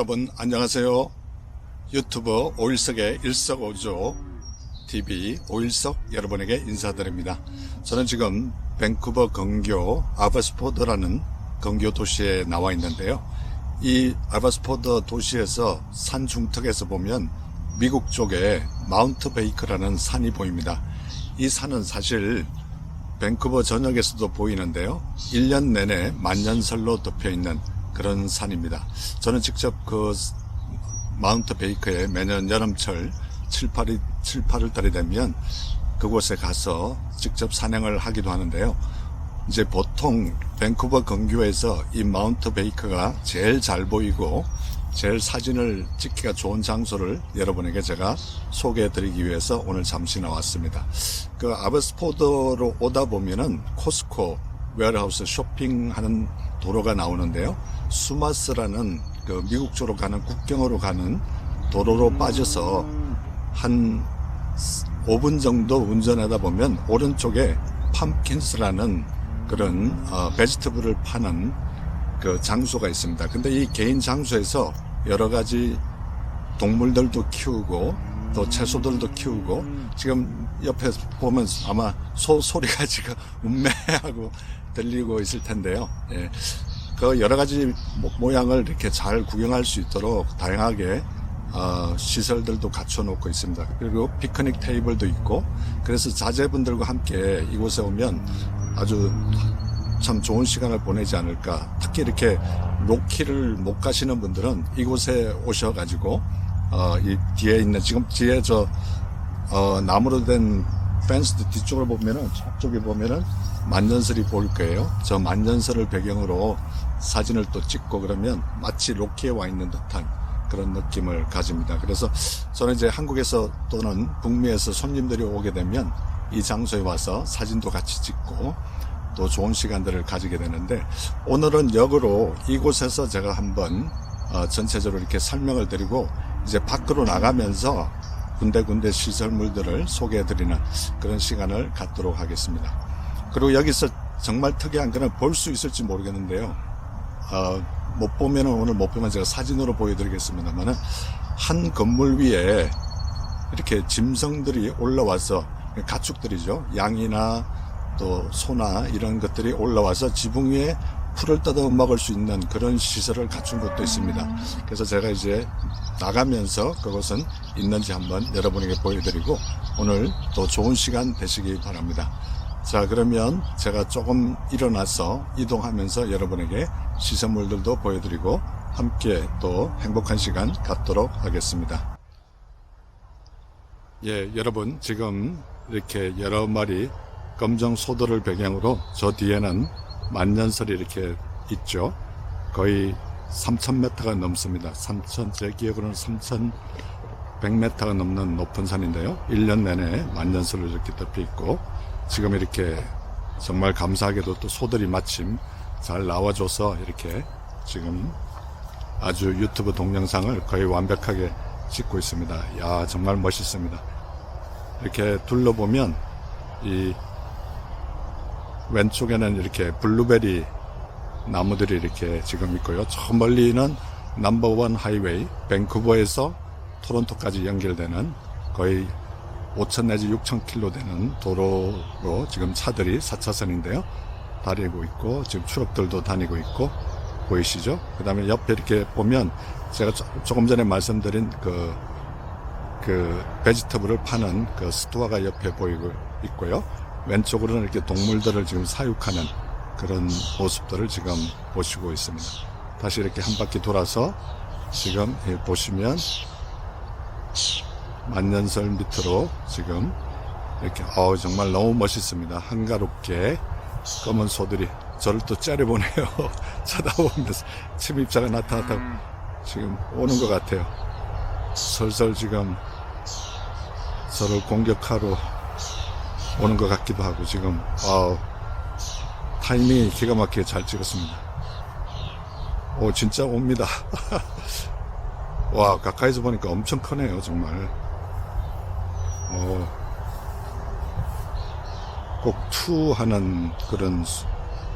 여러분 안녕하세요. 유튜브 오일석의 일석오조 TV 오일석 여러분에게 인사드립니다. 저는 지금 밴쿠버 근교 아버스포드라는 근교 도시에 나와 있는데요. 이 아버스포드 도시에서 산 중턱에서 보면 미국 쪽에 마운트 베이크라는 산이 보입니다. 이 산은 사실 밴쿠버 전역에서도 보이는데요. 1년 내내 만년설로 덮여 있는 그런 산입니다. 저는 직접 그 마운트 베이커에 매년 여름철 7, 8일, 7, 8월 달이 되면 그곳에 가서 직접 산행을 하기도 하는데요. 이제 보통 밴쿠버 근교에서 이 마운트 베이커가 제일 잘 보이고 제일 사진을 찍기가 좋은 장소를 여러분에게 제가 소개해 드리기 위해서 오늘 잠시 나왔습니다. 그 아버스포드로 오다 보면은 코스코 웨어하우스 쇼핑하는 도로가 나오는데요. 수마스라는 그 미국 쪽으로 가는 국경으로 가는 도로로 빠져서 한 5분 정도 운전하다 보면 오른쪽에 팜킨스라는 그런 어, 베지터블을 파는 그 장소가 있습니다. 근데 이 개인 장소에서 여러 가지 동물들도 키우고 또 채소들도 키우고 지금 옆에 보면 아마 소 소리가 지금 음매하고 들리고 있을 텐데요. 예. 그 여러 가지 모- 모양을 이렇게 잘 구경할 수 있도록 다양하게 어, 시설들도 갖춰놓고 있습니다. 그리고 피크닉 테이블도 있고 그래서 자제분들과 함께 이곳에 오면 아주 참 좋은 시간을 보내지 않을까. 특히 이렇게 로키를 못 가시는 분들은 이곳에 오셔가지고 어, 이 뒤에 있는 지금 뒤에 저 어, 나무로 된 펜스 뒤쪽을 보면은 저쪽에 보면은 만년설이 보일 거예요. 저 만년설을 배경으로 사진을 또 찍고 그러면 마치 로키에 와 있는 듯한 그런 느낌을 가집니다. 그래서 저는 이제 한국에서 또는 북미에서 손님들이 오게 되면 이 장소에 와서 사진도 같이 찍고 또 좋은 시간들을 가지게 되는데 오늘은 역으로 이곳에서 제가 한번 어, 전체적으로 이렇게 설명을 드리고 이제 밖으로 나가면서 군데군데 시설물들을 소개해 드리는 그런 시간을 갖도록 하겠습니다. 그리고 여기서 정말 특이한 거는 볼 수 있을지 모르겠는데요. 어, 못 보면은 오늘 못 보면 제가 사진으로 보여드리겠습니다만은 한 건물 위에 이렇게 짐승들이 올라와서 가축들이죠. 양이나 또 소나 이런 것들이 올라와서 지붕 위에 풀을 뜯어 먹을 수 있는 그런 시설을 갖춘 것도 있습니다. 그래서 제가 이제 나가면서 그것은 있는지 한번 여러분에게 보여드리고 오늘 또 좋은 시간 되시기 바랍니다. 자, 그러면 제가 조금 일어나서 이동하면서 여러분에게 시선물들도 보여드리고 함께 또 행복한 시간 갖도록 하겠습니다. 예, 여러분, 지금 이렇게 여러 마리 검정 소들을 배경으로 저 뒤에는 만년설이 이렇게 있죠. 거의 3,000m가 넘습니다. 3,000, 제 기억으로는 3,100m가 넘는 높은 산인데요. 1년 내내 만년설로 이렇게 덮여 있고, 지금 이렇게 정말 감사하게도 또 소들이 마침 잘 나와줘서 이렇게 지금 아주 유튜브 동영상을 거의 완벽하게 찍고 있습니다. 야, 정말 멋있습니다. 이렇게 둘러보면 이 왼쪽에는 이렇게 블루베리 나무들이 이렇게 지금 있고요. 저 멀리는 넘버원 하이웨이 밴쿠버에서 토론토까지 연결되는 거의 5천 내지 6천 킬로 되는 도로로 지금 차들이 4차선인데요. 다니고 있고 지금 트럭들도 다니고 있고 보이시죠? 그 다음에 옆에 이렇게 보면 제가 조- 조금 전에 말씀드린 그, 그 베지터블을 파는 그 스토어가 옆에 보이고 있고요. 왼쪽으로는 이렇게 동물들을 지금 사육하는 그런 모습들을 지금 보시고 있습니다. 다시 이렇게 한 바퀴 돌아서 지금 예, 보시면 만년설 밑으로 지금 이렇게 어우 정말 너무 멋있습니다. 한가롭게 검은 소들이 저를 또 째려보네요. 쳐다보면서 침입자가 나타났다고 지금 오는 것 같아요. 설설 지금 저를 공격하러 오는 것 같기도 하고 지금 어우 타이밍이 기가 막히게 잘 찍었습니다. 오 진짜 옵니다. 와 가까이서 보니까 엄청 크네요 정말. 어, 꼭 투하는 그런 소-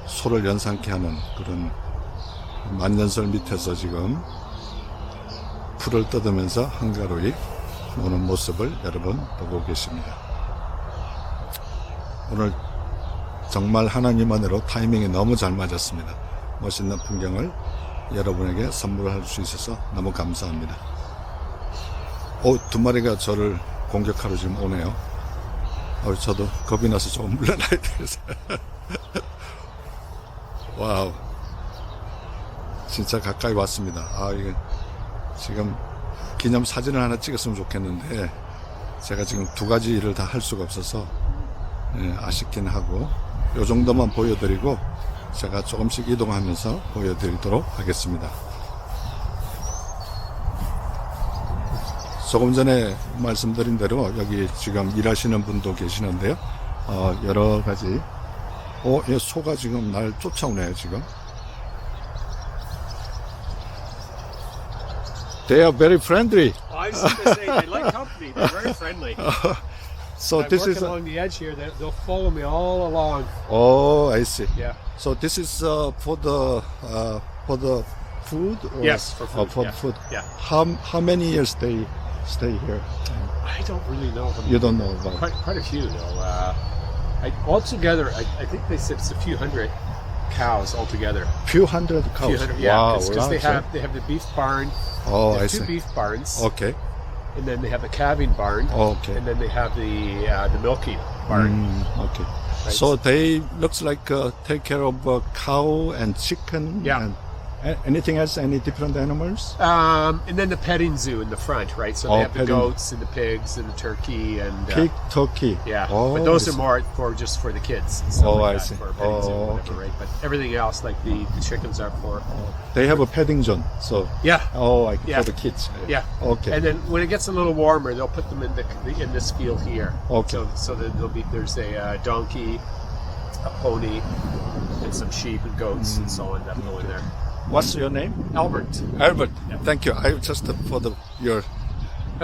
소를 연상케 하는 그런 만년설 밑에서 지금 풀을 뜯으면서 한가로이 노는 모습을 여러분 보고 계십니다. 오늘 정말 하나님 안으로 타이밍이 너무 잘 맞았습니다. 멋있는 풍경을 여러분에게 선물할 수 있어서 너무 감사합니다. 오, 두 마리가 저를 공격하러 지금 오네요. 어, 저도 겁이 나서 좀 물러나야 되겠어요. 와우. 진짜 가까이 왔습니다. 아, 이게 지금 기념 사진을 하나 찍었으면 좋겠는데 제가 지금 두 가지 일을 다 할 수가 없어서 예, 아쉽긴 하고 요 정도만 보여드리고 제가 조금씩 이동하면서 보여드리도록 하겠습니다. 조금 전에 말씀드린 대로 여기 지금 일하시는 분도 계시는데요. 어, 여러 가지 어, 이 소가 지금 날 쫓아오네요, 지금. They are very friendly. I was just gonna say they like company. They're very friendly. So I'm this working is. along the edge here. They, they'll follow me all along. oh, I see. Yeah. So this is uh, for the uh, for the food. Or, Yes, for Oh, food, for yeah, food. yeah. How how many years they stay here? I don't really know. Them. You don't know about. Quite quite a few though. Uh, I, altogether, I, I think they said it's a few hundred cows altogether. Few hundred cows. few hundred, yeah. Wow, Because they have they have the beef barn. Oh, I two see. beef barns, Okay. and then they have the calving barn, Okay. and then they have the uh, the milking barn. Mm, okay. Right. So they looks like uh, take care of uh, cow and chicken. Yeah. And anything else? Any different animals? Um, and then the petting zoo in the front, right? So they Oh, have the goats and the pigs and the turkey and uh, Pig, turkey. Yeah, Oh, but those are more for just for the kids. Oh, like I see. For petting zoo Oh, or whatever, okay. right? But everything else, like the, the chickens, are for They have a petting zone. So. yeah, Oh, I, Yeah. for the kids. yeah. Okay. And then when it gets a little warmer, they'll put them in the in this field here. Okay. So so there'll be there's a uh, donkey, a pony, and some sheep and goats and so on that go in there. What's your name? Albert. Albert. Thank you. I just for the your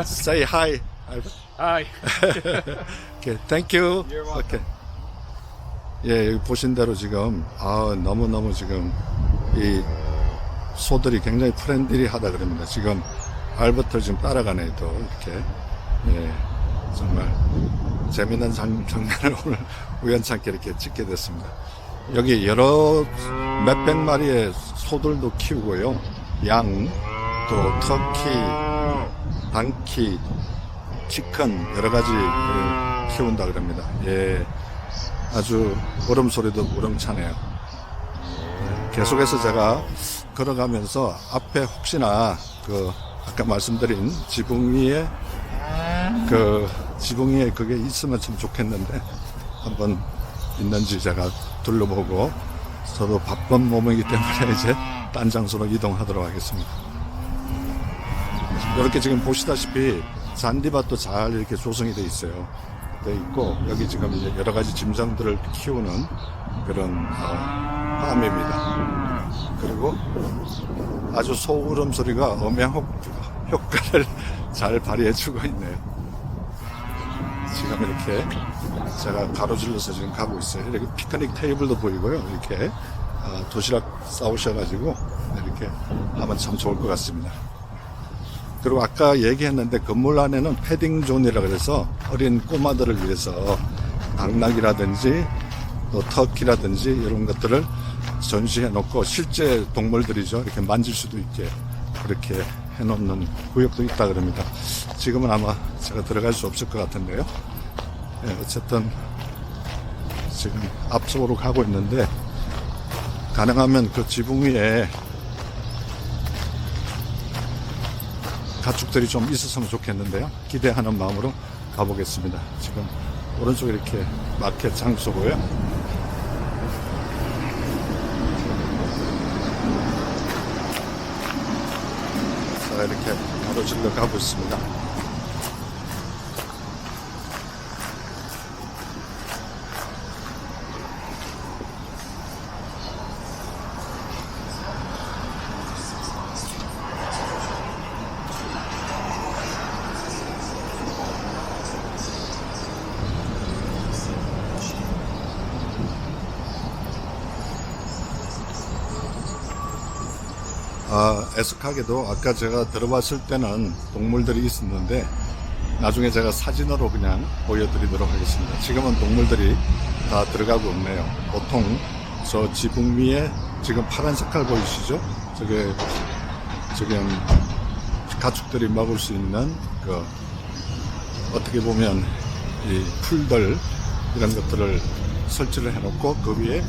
say hi. Albert. Hi. Okay, thank you. You're welcome. Okay. 예, 여기 보신 대로 지금 아 너무 너무 지금 이 소들이 굉장히 프렌들리하다 그럽니다. 지금 알버트를 지금 따라가네 또 이렇게 예 정말 재미난 장, 장면을 오늘 우연찮게 이렇게 찍게 됐습니다. 여기 여러 몇백 마리의 소들도 키우고요, 양, 또 터키, 방키, 치킨 여러 가지 그 키운다 그럽니다. 예, 아주 울음소리도 우렁차네요. 예, 계속해서 제가 걸어가면서 앞에 혹시나 그 아까 말씀드린 지붕 위에 그 지붕 위에 그게 있으면 참 좋겠는데 한번 있는지 제가 둘러보고 저도 바쁜 몸이기 때문에 이제 딴 장소로 이동하도록 하겠습니다. 이렇게 지금 보시다시피 잔디밭도 잘 이렇게 조성이 돼 있어요. 돼 있고 여기 지금 이제 여러 가지 짐승들을 키우는 그런 어, 팜입니다. 그리고 아주 소울음 소리가 음향 효- 효과를 잘 발휘해주고 있네요. 지금 이렇게 제가 가로질러서 지금 가고 있어요. 이렇게 피크닉 테이블도 보이고요. 이렇게 어, 도시락 싸우셔가지고 이렇게 하면 참 좋을 것 같습니다. 그리고 아까 얘기했는데 건물 안에는 패딩 존이라 그래서 어린 꼬마들을 위해서 당나귀라든지 또 터키라든지 이런 것들을 전시해 놓고 실제 동물들이죠. 이렇게 만질 수도 있게 그렇게 해 놓는 구역도 있다 그럽니다. 지금은 아마 제가 들어갈 수 없을 것 같은데요. 예, 어쨌든 지금 앞쪽으로 가고 있는데 가능하면 그 지붕 위에 가축들이 좀 있었으면 좋겠는데요. 기대하는 마음으로 가보겠습니다. 지금 오른쪽에 이렇게 마켓 장소고요. 자, 이렇게 가로질러 가고 있습니다. 아, 아, 애석하게도 아까 제가 들어봤을 때는 동물들이 있었는데 나중에 제가 사진으로 그냥 보여드리도록 하겠습니다. 지금은 동물들이 다 들어가고 없네요. 보통 저 지붕 위에 지금 파란 색깔 보이시죠? 저게 지금 가축들이 먹을 수 있는 그 어떻게 보면 이 풀들 이런 것들을 설치를 해놓고 그 위에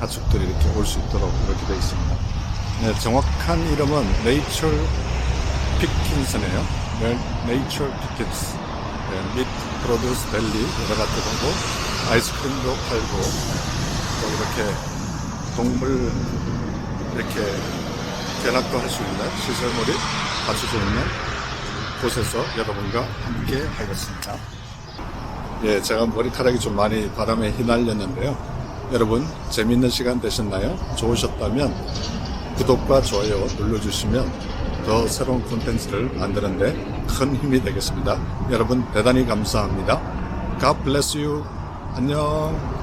가축들이 이렇게 올 수 있도록 이렇게 되어 있습니다. 네, 정확한 이름은 네이처 피킨스네요. 네이처 피킨스. 네, 밋 프로듀스 밸리 여러 가지 하고 아이스크림도 팔고 또 이렇게 동물 이렇게 견학도 할 수 있는 시설물이 갖춰져 있는 곳에서 여러분과 함께 하겠습니다. 예, 제가 머리카락이 좀 많이 바람에 휘날렸는데요. 여러분, 재밌는 시간 되셨나요? 좋으셨다면 구독과 좋아요 눌러주시면 더 새로운 콘텐츠를 만드는데 큰 힘이 되겠습니다. 여러분, 대단히 감사합니다. God bless you. 안녕.